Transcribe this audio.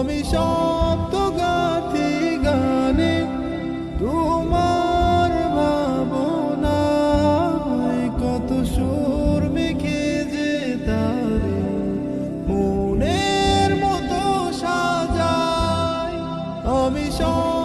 আমি শব্দ গাথি গানে তোমার ভাবনা কত সুর মেখে যে তারে মনের মতো সাজায় আমি সব